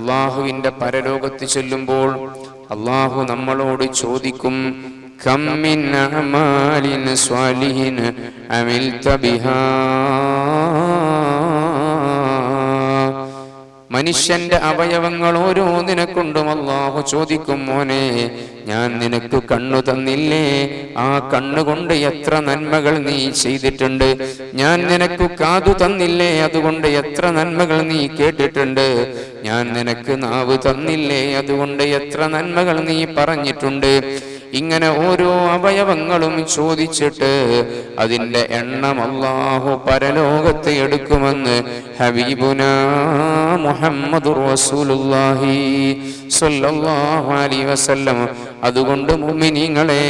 അള്ളാഹുവിന്റെ പരലോകത്ത് ചെല്ലുമ്പോൾ അള്ളാഹു നമ്മളോട് ചോദിക്കും كم من أعمال صالح عملت بها മനുഷ്യന്റെ അവയവങ്ങൾ ഓരോന്നിനെക്കൊണ്ടും അള്ളാഹു ചോദിക്കും മോനെ ഞാൻ നിനക്ക് കണ്ണു തന്നില്ലേ? ആ കണ്ണുകൊണ്ട് എത്ര നന്മകൾ നീ ചെയ്തിട്ടുണ്ട്? ഞാൻ നിനക്ക് കാതു തന്നില്ലേ? അതുകൊണ്ട് എത്ര നന്മകൾ നീ കേട്ടിട്ടുണ്ട്? ഞാൻ നിനക്ക് നാവ് തന്നില്ലേ? അതുകൊണ്ട് എത്ര നന്മകൾ നീ പറഞ്ഞിട്ടുണ്ട്? ഇങ്ങനെ ഓരോ അവയവങ്ങളും ചോദിച്ചിട്ട് അതിന്റെ എണ്ണം അള്ളാഹു പരലോകത്ത് എടുക്കുമെന്ന് ഹബീബുന മുഹമ്മദ് അലൈഹി വസല്ലം അതുകൊണ്ട് മുഅ്മിനീങ്ങളെ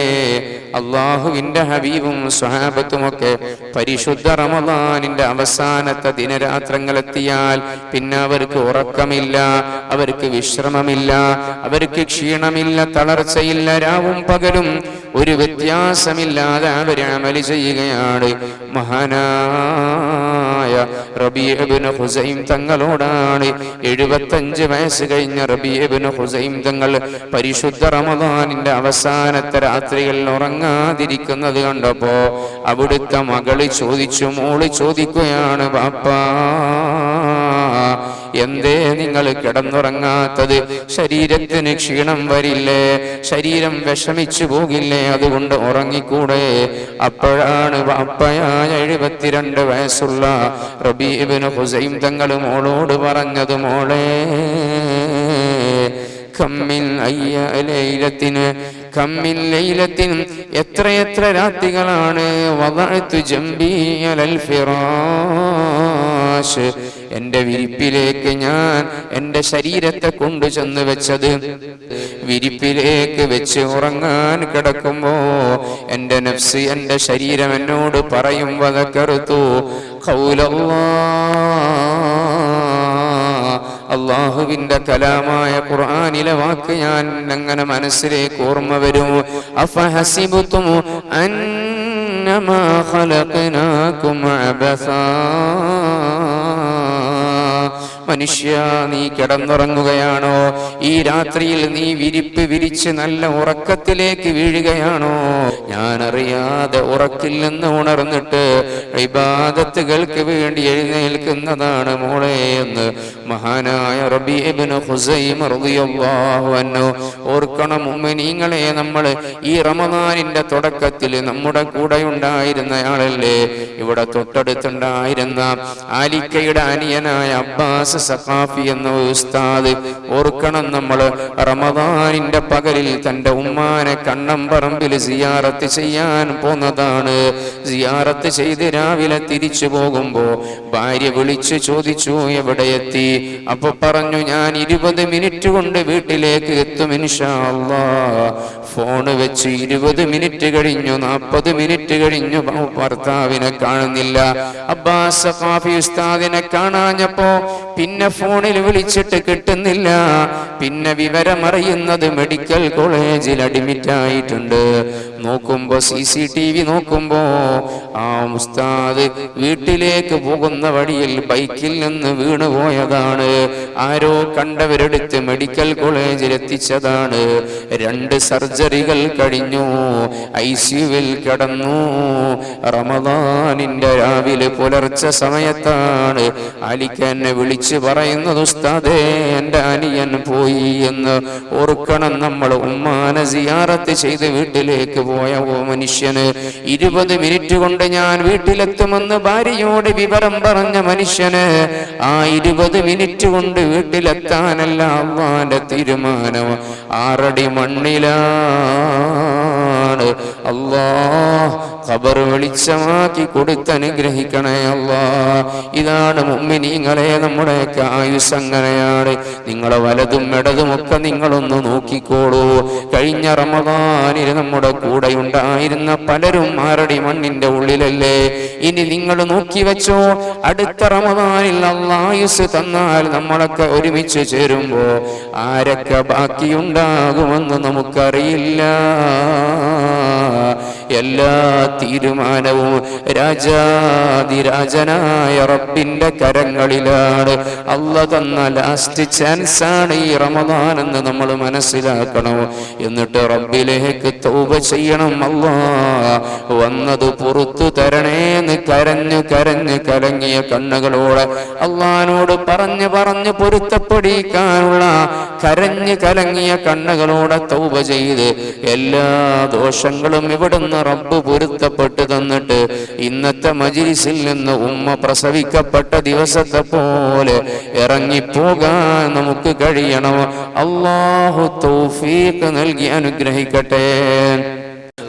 അള്ളാഹുവിന്റെ ഹബീബും സ്വഹാബത്തുമൊക്കെ പരിശുദ്ധ റമദാനിന്റെ അവസാനത്തെ ദിനരാത്രങ്ങളെത്തിയാൽ പിന്നെ അവർക്ക് ഉറക്കമില്ല അവർക്ക് വിശ്രമമില്ല അവർക്ക് ക്ഷീണമില്ല തളർച്ചയില്ല രാവും പകലും ഒരു വ്യത്യാസമില്ലാതെ അവർ അമൽ ചെയ്യുകയാണ്. മഹാനായ റബിയബിന് ഹുസൈം തങ്ങളോടാണ് എഴുപത്തഞ്ച് വയസ്സ് കഴിഞ്ഞ റബിയബിന് ഹുസൈം തങ്ങൾ പരിശുദ്ധ റമദാനിന്റെ അവസാനത്തെ രാത്രികളിൽ ഉറങ്ങാതിരിക്കുന്നത് കണ്ടപ്പോ അവിടുത്തെ മകൾ ചോദിച്ചു മോൾ ചോദിക്കുകയാണ് ബാപ്പാ എന്തേ നിങ്ങൾ കിടന്നുറങ്ങാത്തത്? ശരീരത്തിന് ക്ഷീണം വരില്ലേ? ശരീരം വിഷമിച്ചു പോകില്ലേ? അതുകൊണ്ട് ഉറങ്ങിക്കൂടെ? അപ്പോഴാണ് അപ്പയായ എഴുപത്തിരണ്ട് വയസ്സുള്ള റബീബിന് ഹുസൈം തങ്ങൾ മോളോട് പറഞ്ഞത് മോളെ കമ്മിൽ അയ്യ ലൈലത്തിന് കമ്മിൽ ലൈലത്തിനും എത്രയെത്ര രാത്രികളാണ്? വതഴ്ത്തു ജംബി അലൽ ഫിറാശ് എന്റെ വിരിപ്പിലേക്ക് ഞാൻ എന്റെ ശരീരത്തെ കൊണ്ടു ചെന്ന് വെച്ചത്. വിരിപ്പിലേക്ക് വെച്ച് ഉറങ്ങാൻ കിടക്കുമ്പോ എന്റെ നഫ്സ് എന്റെ ശരീരം എന്നോട് പറയും വതക്കറുത്തു അള്ളാഹുവിന്റെ കലാമായ ഖുർആനിലെ വാക്ക് ഞാൻ അങ്ങനെ മനസ്സിലേക്ക് ഓർമ്മ വരും? അഫഹസിബുത്തും അന്നമാ ഖലഖനാകും അബസാ. മനുഷ്യ നീ കിടന്നുറങ്ങുകയാണോ? ഈ രാത്രിയിൽ നീ വിരിപ്പ് വിരിച്ച് നല്ല ഉറക്കത്തിലേക്ക് വീഴുകയാണോ? ഞാൻ അറിയാതെ ഉറക്കിൽ നിന്ന് ഉണർന്നിട്ട് ഇബാദത്തുകൾക്ക് വേണ്ടി എഴുന്നേൽക്കുന്നതാണ് മോളെ എന്ന് മഹാനായ റബി ഹുസൈം റളിയല്ലാഹു അൻഹു ഉമ്മനീങ്ങളെ നമ്മൾ ഈ റമദാനിന്റെ തുടക്കത്തിൽ നമ്മുടെ കൂടെ ഉണ്ടായിരുന്നയാളല്ലേ ഇവിടെ തൊട്ടടുത്തുണ്ടായിരുന്ന ആലിക്കയുടെ അനിയനായ അബ്ബാസ് സഖാഫി എന്ന ഉസ്താദ് ഓർക്കണം നമ്മൾ റമദാനിന്റെ പകലിൽ തന്റെ ഉമ്മാനെ കണ്ണം പറമ്പിൽ സിയാറത്ത് ചെയ്യാൻ പോന്നതാണ്. സിയാറത്ത് ചെയ്ത് രാവിലെ തിരിച്ചു പോകുമ്പോ ഭാര്യ വിളിച്ചു ചോദിച്ചു എവിടെ എത്തി? അപ്പൊ പറഞ്ഞു ഞാൻ ഇരുപത് മിനിറ്റ് കൊണ്ട് വീട്ടിലേക്ക് എത്തും ഇൻഷാ ഫോണ് വെച്ച് ഇരുപത് മിനിറ്റ് കഴിഞ്ഞു നാൽപ്പത് മിനിറ്റ് കഴിഞ്ഞു ഭർത്താവിനെ കാണുന്നില്ല. അബ്ബാസ് കാഫി ഉസ്താദിനെ കാണാഞ്ഞപ്പോ പിന്നെ ഫോണിൽ വിളിച്ചിട്ട് കിട്ടുന്നില്ല. പിന്നെ വിവരമറിയുന്നത് മെഡിക്കൽ കോളേജിൽ അഡ്മിറ്റ് ആയിട്ടുണ്ട്. നോക്കുമ്പോ സി സി ടി വി നോക്കുമ്പോ ആ ഉസ്താദ് വീട്ടിലേക്ക് പോകുന്ന വഴിയിൽ ബൈക്കിൽ നിന്ന് വീണുപോയതാണ് ആരോ കണ്ടവരെടുത്ത് മെഡിക്കൽ കോളേജിൽ എത്തിച്ചതാണ്. രണ്ട് സർജറികൾ കഴിഞ്ഞു. ഐ സിയുവിൽ കിടന്നു. റമദാനിന്റെ രാവിലെ പുലർച്ച സമയത്താണ് അലിക്ക് എന്നെ വിളിച്ച് പറയുന്നത് ഉസ്താദേ എന്റെ അനിയൻ പോയി എന്ന് ഓർക്കണം. നമ്മൾ ഉമ്മാനെ സിയാറത്ത് ചെയ്ത് വീട്ടിലേക്ക് പോയ ഓ മനുഷ്യന് ഇരുപത് മിനിറ്റ് കൊണ്ട് ഞാൻ വീട്ടിലെത്തുമെന്ന് ഭാര്യയോട് വിവരം പറഞ്ഞ മനുഷ്യന് ആ ഇരുപത് മിനിറ്റ് കൊണ്ട് വീട്ടിലെത്താനല്ല അള്ളാന്റെ തീരുമാനം. ആറടി മണ്ണിലാണ് അള്ളാ ഖബർ വെളിച്ചമാക്കി കൊടുത്ത് അനുഗ്രഹിക്കണേ അല്ലാ. ഇതാണ് മുമ്മിനീങ്ങളെ നമ്മുടെയൊക്കെ ആയുസ് അങ്ങനെയാണ്. നിങ്ങളെ വലതും ഇടതുമൊക്കെ നിങ്ങളൊന്ന് നോക്കിക്കോളൂ. കഴിഞ്ഞ റമദാനിൽ നമ്മുടെ കൂടെ ഉണ്ടായിരുന്ന പലരും മാറടി മണ്ണിന്റെ ഉള്ളിലല്ലേ? ഇനി നിങ്ങൾ നോക്കി വെച്ചോ അടുത്ത റമദാനിൽ അള്ളായുസ് തന്നാൽ നമ്മളൊക്കെ ഒരുമിച്ച് ചേരുമ്പോ ആരൊക്കെ ബാക്കിയുണ്ടാകുമെന്ന് നമുക്കറിയില്ല. എല്ലാ തീരുമാനവും രാജാതിരാജനായ റബ്ബിന്റെ കരങ്ങളിലാണ്. അല്ല തന്ന ലാസ്റ്റ് ചാൻസ് ആണ് ഈ റമദാൻ എന്ന് നമ്മൾ മനസ്സിലാക്കണം. എന്നിട്ട് റബ്ബിലേക്ക് തൗബ ചെയ്യണം അല്ല. വന്നത് പുറത്തു തരണേന്ന് കരഞ്ഞു കരഞ്ഞു കലങ്ങിയ കണ്ണുകളോടെ അള്ളഹാനോട് പറഞ്ഞു പറഞ്ഞു പൊരുത്തപ്പെടിക്കാനുള്ള കരഞ്ഞു കലങ്ങിയ കണ്ണുകളോടെ തൗബ ചെയ്ത് എല്ലാ ദോഷങ്ങളും ഇവിടുന്ന് റബ്ബ് പൊരുത്തപ്പെട്ടു തന്നിട്ട് ഇന്നത്തെ മജിരിസിൽ നിന്ന് ഉമ്മ പ്രസവിക്കപ്പെട്ട ദിവസത്തെ പോലെ ഇറങ്ങിപ്പോകാൻ നമുക്ക് കഴിയണം. അള്ളാഹു തൗഫീഖ് നൽകി അനുഗ്രഹിക്കട്ടെ.